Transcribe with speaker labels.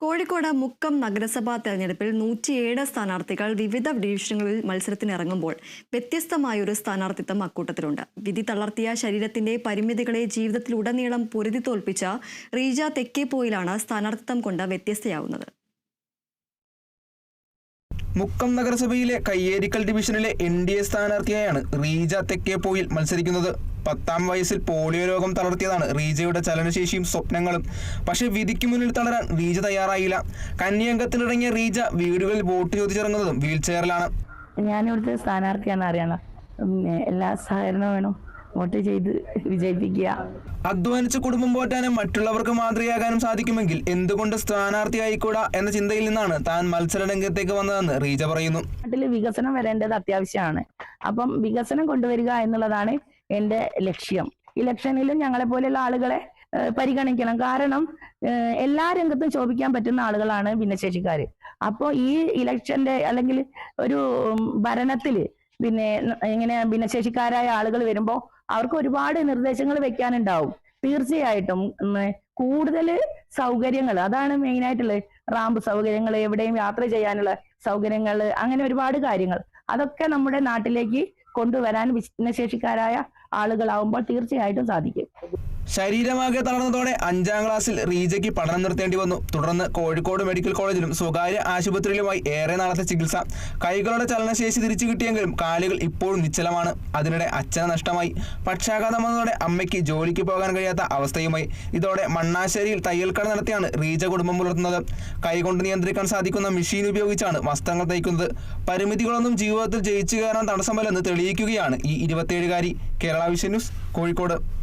Speaker 1: കോഴിക്കോട് മുക്കം നഗരസഭാ തെരഞ്ഞെടുപ്പിൽ നൂറ്റിയേഴ് സ്ഥാനാർത്ഥികൾ വിവിധ ഡിവിഷനുകളിൽ മത്സരത്തിനിറങ്ങുമ്പോൾ വ്യത്യസ്തമായൊരു സ്ഥാനാർത്ഥിത്വം അക്കൂട്ടത്തിലുണ്ട്. വിധി തളർത്തിയ ശരീരത്തിന്റെ പരിമിതികളെ ജീവിതത്തിലുടനീളം പൊരുതി തോൽപ്പിച്ച റീജ തെക്കേപ്പോയിലാണ് സ്ഥാനാർത്ഥിത്വം കൊണ്ട് വ്യത്യസ്തയാവുന്നത്.
Speaker 2: മുക്കം നഗരസഭയിലെ കയ്യേരിക്കൽ ഡിവിഷനിലെ എൻ ഡി എ സ്ഥാനാർത്ഥിയായാണ് റീജ തെക്കേപ്പോയിൽ മത്സരിക്കുന്നത്. പത്താം വയസ്സിൽ പോളിയോ രോഗം തളർത്തിയതാണ് റീജയുടെ ചലനശേഷിയും സ്വപ്നങ്ങളും. പക്ഷേ വിധിക്ക് മുന്നിൽ തളരാൻ റീജ തയ്യാറായില്ല. കന്യാംഗത്തിനിറങ്ങിയ റീജ വീടുകളിൽ വോട്ട് ചോദിച്ചിറങ്ങുന്നതും വീൽ ചെയറിലാണ്
Speaker 3: ഞാനിവിടുത്തെ സ്ഥാനാർത്ഥിയാണെന്ന് അറിയണം. എല്ലാ സഹകരണവും വേണം. വോട്ട് ചെയ്ത് വിജയിപ്പിക്കുക.
Speaker 2: അധ്വാനിച്ച് കുടുംബം പോറ്റാനും മറ്റുള്ളവർക്ക് മാതൃകയാകാനും സാധിക്കുമെങ്കിൽ എന്തുകൊണ്ട് സ്ഥാനാർത്ഥി ആയിക്കൂടാ എന്ന ചിന്തയിൽ നിന്നാണ് താൻ മത്സര രംഗത്തേക്ക് വന്നതെന്ന് റീജ പറയുന്നു.
Speaker 3: നാട്ടിൽ വികസനം വരേണ്ടത് അത്യാവശ്യമാണ്. അപ്പം വികസനം കൊണ്ടുവരിക എന്നുള്ളതാണ് എന്റെ ലക്ഷ്യം. ഇലക്ഷനിലും ഞങ്ങളെ പോലെയുള്ള ആളുകളെ പരിഗണിക്കണം. കാരണം എല്ലാ രംഗത്തും ശോഭിക്കാൻ പറ്റുന്ന ആളുകളാണ് ഭിന്നശേഷിക്കാര്. അപ്പോൾ ഈ ഇലക്ഷന്റെ അല്ലെങ്കിൽ ഒരു ഭരണത്തിൽ ഭരണത്തിൽ പിന്നെ ഇങ്ങനെ ഭിന്നശേഷിക്കാരായ ആളുകൾ വരുമ്പോൾ അവർക്ക് ഒരുപാട് നിർദ്ദേശങ്ങൾ വെക്കാനുണ്ടാവും. തീർച്ചയായിട്ടും കൂടുതൽ സൗകര്യങ്ങൾ അതാണ് മെയിൻ ആയിട്ടുള്ളത് റാമ്പ് സൗകര്യങ്ങൾ എവിടെയും യാത്ര ചെയ്യാനുള്ള സൗകര്യങ്ങൾ അങ്ങനെ ഒരുപാട് കാര്യങ്ങൾ. അതൊക്കെ നമ്മുടെ നാട്ടിലേക്ക് കൊണ്ടുവരാൻ ഭിന്നശേഷിക്കാരായ ആളുകളാവുമ്പോൾ തീർച്ചയായിട്ടും സാധിക്കും.
Speaker 2: ശരീരമാകെ തളർന്നതോടെ അഞ്ചാം ക്ലാസ്സിൽ റീജയ്ക്ക് പഠനം നിർത്തേണ്ടി വന്നു. തുടർന്ന് കോഴിക്കോട് മെഡിക്കൽ കോളേജിലും സ്വകാര്യ ആശുപത്രിയിലുമായി ഏറെ നാളത്തെ ചികിത്സ. കൈകളുടെ ചലനശേഷി തിരിച്ചു കിട്ടിയെങ്കിലും കാലുകൾ ഇപ്പോഴും നിശ്ചലമാണ്. അതിനിടെ അച്ഛനെ നഷ്ടമായി. പക്ഷാഘാതം വന്നതോടെ അമ്മയ്ക്ക് ജോലിക്ക് പോകാൻ കഴിയാത്ത അവസ്ഥയുമായി. ഇതോടെ മണ്ണാശ്ശേരിയിൽ തയ്യൽക്കട നടത്തിയാണ് റീജ കുടുംബം പുലർത്തുന്നത്. കൈകൊണ്ട് നിയന്ത്രിക്കാൻ സാധിക്കുന്ന മെഷീൻ ഉപയോഗിച്ചാണ് വസ്ത്രങ്ങൾ തയ്ക്കുന്നത്. പരിമിതികളൊന്നും ജീവിതത്തിൽ ജയിച്ചു കയറാൻ തടസ്സമല്ലെന്ന് തെളിയിക്കുകയാണ് ഈ ഇരുപത്തിയേഴുകാരി. Kerala vision news Kozhikode.